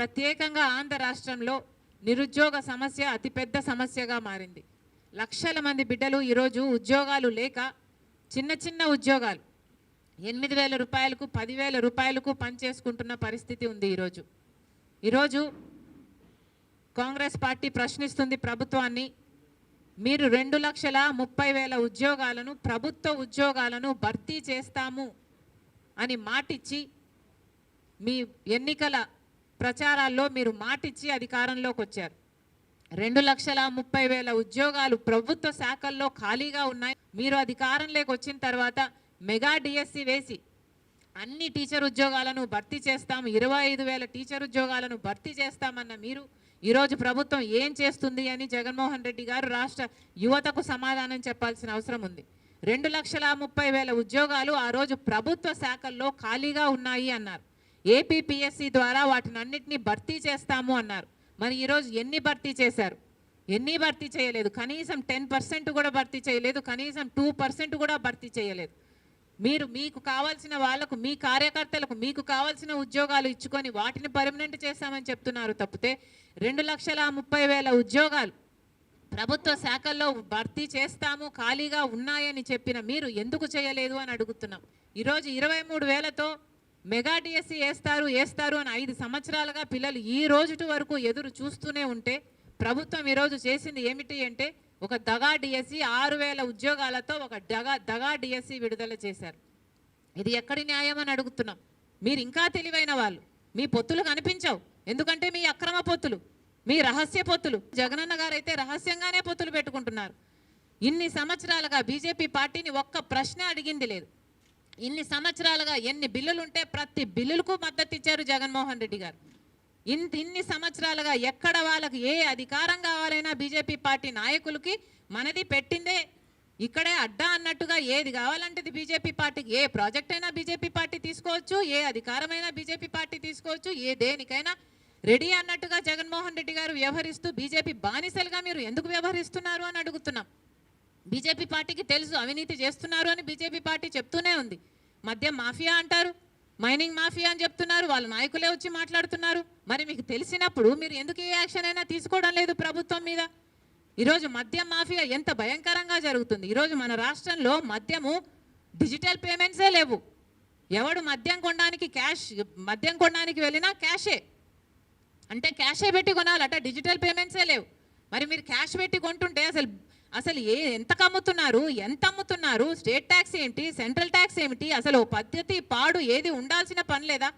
ప్రత్యేకంగా ఆంధ్ర రాష్ట్రంలో నిరుద్యోగ సమస్య అతిపెద్ద సమస్యగా మారింది. లక్షల మంది బిడ్డలు ఈరోజు ఉద్యోగాలు లేక చిన్న చిన్న ఉద్యోగాలు ఎనిమిది వేల రూపాయలకు పదివేల రూపాయలకు పనిచేసుకుంటున్న పరిస్థితి ఉంది ఈరోజు. ఈరోజు కాంగ్రెస్ పార్టీ ప్రశ్నిస్తుంది ప్రభుత్వాన్ని మీరు రెండు లక్షల ముప్పై వేల ఉద్యోగాలను ప్రభుత్వ ఉద్యోగాలను భర్తీ చేస్తాము అని మాటిచ్చి మీ ఎన్నికల ప్రచారాల్లో మీరు మాటిచ్చి అధికారంలోకి వచ్చారు. రెండు లక్షల ముప్పై వేల ఉద్యోగాలు ప్రభుత్వ శాఖల్లో ఖాళీగా ఉన్నాయి. మీరు అధికారంలోకి వచ్చిన తర్వాత మెగా డిఎస్సి వేసి అన్ని టీచర్ ఉద్యోగాలను భర్తీ చేస్తాం. ఇరవై ఐదు వేల టీచర్ ఉద్యోగాలను భర్తీ చేస్తామన్న మీరు ఈరోజు ప్రభుత్వం ఏం చేస్తుంది అని జగన్మోహన్ రెడ్డి గారు రాష్ట్ర యువతకు సమాధానం చెప్పాల్సిన అవసరం ఉంది. రెండు లక్షల ముప్పై వేల ఉద్యోగాలు ఆ రోజు ప్రభుత్వ శాఖల్లో ఖాళీగా ఉన్నాయి అన్నారు. ఏపీపీఎస్సీ ద్వారా వాటిని అన్నింటినీ భర్తీ చేస్తాము అన్నారు. మరి ఈరోజు ఎన్ని భర్తీ చేశారు? ఎన్ని భర్తీ చేయలేదు? కనీసం టెన్ పర్సెంట్ కూడా భర్తీ చేయలేదు కనీసం టూ పర్సెంట్ కూడా భర్తీ చేయలేదు. మీరు మీకు కావాల్సిన వాళ్ళకు మీ కార్యకర్తలకు మీకు కావాల్సిన ఉద్యోగాలు ఇచ్చుకొని వాటిని పర్మనెంట్ చేస్తామని చెప్తున్నారు తప్పితే రెండు లక్షల ముప్పై వేల ఉద్యోగాలు ప్రభుత్వ శాఖల్లో భర్తీ చేస్తాము ఖాళీగా ఉన్నాయని చెప్పిన మీరు ఎందుకు చేయలేదు అని అడుగుతున్నాం. ఈరోజు ఇరవై మూడు వేలతో మెగా డిఎస్సి వేస్తారు వేస్తారు అని ఐదు సంవత్సరాలుగా పిల్లలు ఈ రోజుటి వరకు ఎదురు చూస్తూనే ఉంటే ప్రభుత్వం ఈరోజు చేసింది ఏమిటి అంటే ఒక దగా డిఎస్సి ఆరు వేల ఉద్యోగాలతో ఒక డగా దగా డిఎస్సి విడుదల చేశారు. ఇది ఎక్కడి న్యాయం అని అడుగుతున్నాం. మీరు ఇంకా తెలివైన వాళ్ళు. మీ పొత్తులు కనిపించవు. ఎందుకంటే మీ అక్రమ పొత్తులు మీ రహస్య పొత్తులు. జగనన్న గారు అయితే రహస్యంగానే పొత్తులు పెట్టుకుంటున్నారు. ఇన్ని సంవత్సరాలుగా బీజేపీ పార్టీని ఒక్క ప్రశ్న అడిగింది లేదు. ఇన్ని సంవత్సరాలుగా ఎన్ని బిల్లులు ఉంటే ప్రతి బిల్లులకు మద్దతు ఇచ్చారు జగన్మోహన్ రెడ్డి గారు. ఇంత ఇన్ని సంవత్సరాలుగా ఎక్కడ వాళ్ళకు ఏ అధికారం కావాలైనా బీజేపీ పార్టీ నాయకులకి మనది పెట్టిందే. ఇక్కడే అడ్డా అన్నట్టుగా ఏది కావాలంటే బీజేపీ పార్టీకి ఏ ప్రాజెక్ట్ అయినా బీజేపీ పార్టీ తీసుకోవచ్చు ఏ అధికారమైనా బీజేపీ పార్టీ తీసుకోవచ్చు ఏ దేనికైనా. రెడీ అన్నట్టుగా జగన్మోహన్ రెడ్డి గారు వ్యవహరిస్తూ బీజేపీ బానిసలుగా మీరు ఎందుకు వ్యవహరిస్తున్నారు అని అడుగుతున్నాం. బీజేపీ పార్టీకి తెలుసు అవినీతి చేస్తున్నారు అని బీజేపీ పార్టీ చెప్తూనే ఉంది. మద్యం మాఫియా అంటారు. మైనింగ్ మాఫియా అని చెప్తున్నారు. వాళ్ళ నాయకులే వచ్చి మాట్లాడుతున్నారు. మరి మీకు తెలిసినప్పుడు మీరు ఎందుకు ఏ యాక్షన్ అయినా తీసుకోవడం లేదు ప్రభుత్వం మీద? ఈరోజు మద్యం మాఫియా ఎంత భయంకరంగా జరుగుతుంది. ఈరోజు మన రాష్ట్రంలో మద్యము డిజిటల్ పేమెంట్సే లేవు. ఎవడు మద్యం కొనడానికి క్యాష్ మద్యం కొనడానికి వెళ్ళినా క్యాషే. అంటే క్యాషే పెట్టి కొనాలట డిజిటల్ పేమెంట్సే లేవు. మరి మీరు క్యాష్ పెట్టి కొంటుంటే అసలు అసలు ఏ ఎంత అమ్ముతున్నారు? ఎంత అమ్ముతున్నారు? స్టేట్ ట్యాక్స్ ఏమిటి? సెంట్రల్ ట్యాక్స్ ఏమిటి? అసలు ఓ పద్ధతి పాడు ఏది ఉండాల్సిన పని లేదా?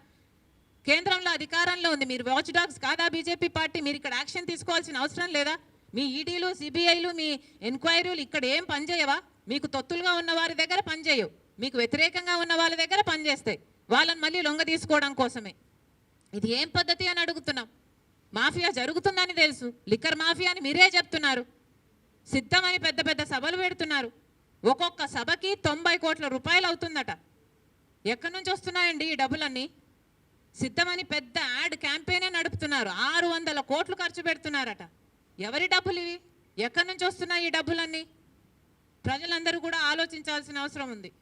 కేంద్రంలో అధికారంలో ఉంది. మీరు వాచ్ డాగ్స్ కాదా? బీజేపీ పార్టీ మీరు ఇక్కడ యాక్షన్ తీసుకోవాల్సిన అవసరం లేదా? మీ ఈడీలు సిబిఐలు మీ ఎంక్వైరీలు ఇక్కడ ఏం పనిచేయవా మీకు తొత్తులుగా ఉన్న వారి దగ్గర పనిచేయవు మీకు వ్యతిరేకంగా ఉన్న వాళ్ళ దగ్గర పనిచేస్తాయి వాళ్ళని మళ్ళీ లొంగ తీసుకోవడం కోసమే. ఇది ఏం పద్ధతి అని అడుగుతున్నాం. మాఫియా జరుగుతుందని తెలుసు. లిక్కర్ మాఫియా అని మీరే చెప్తున్నారు. సిద్ధమని పెద్ద పెద్ద సభలు పెడుతున్నారు. ఒక్కొక్క సభకి తొంభై కోట్ల రూపాయలు అవుతుందట. ఎక్కడి నుంచి వస్తున్నాయండి ఈ డబ్బులన్నీ? సిద్ధమని పెద్ద యాడ్ క్యాంపెయినే నడుపుతున్నారు. ఆరు వందల కోట్లు ఖర్చు పెడుతున్నారట. ఎవరి డబ్బులు ఇవి? ఎక్కడి నుంచి వస్తున్నాయి ఈ డబ్బులన్నీ? ప్రజలందరూ కూడా ఆలోచించాల్సిన అవసరం ఉంది.